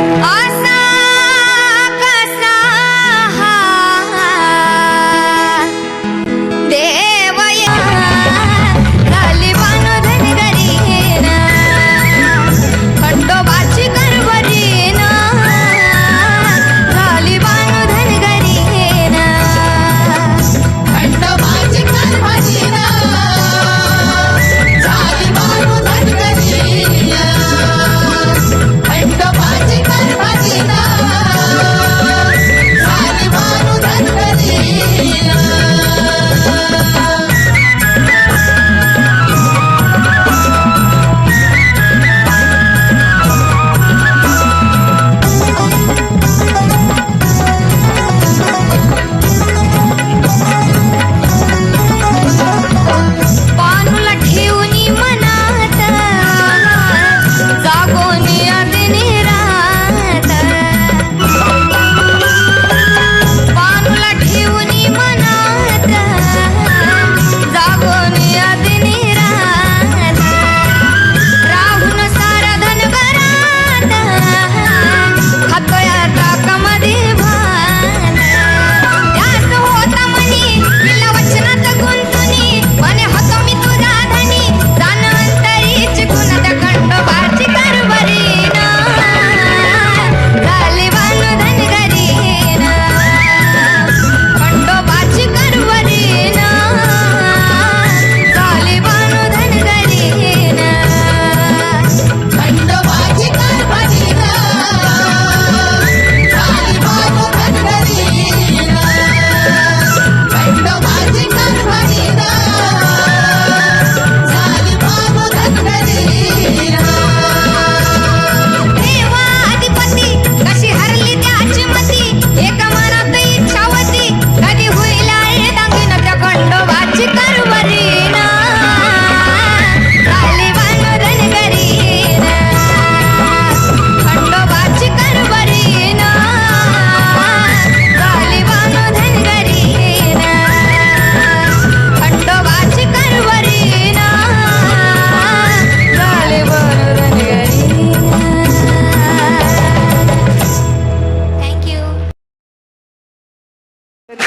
I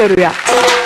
करूया.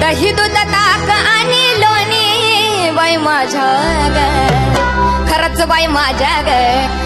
दही दूध ताक आणि लोणी बाई माझ्या ग. खरंच बाई माझ्या ग.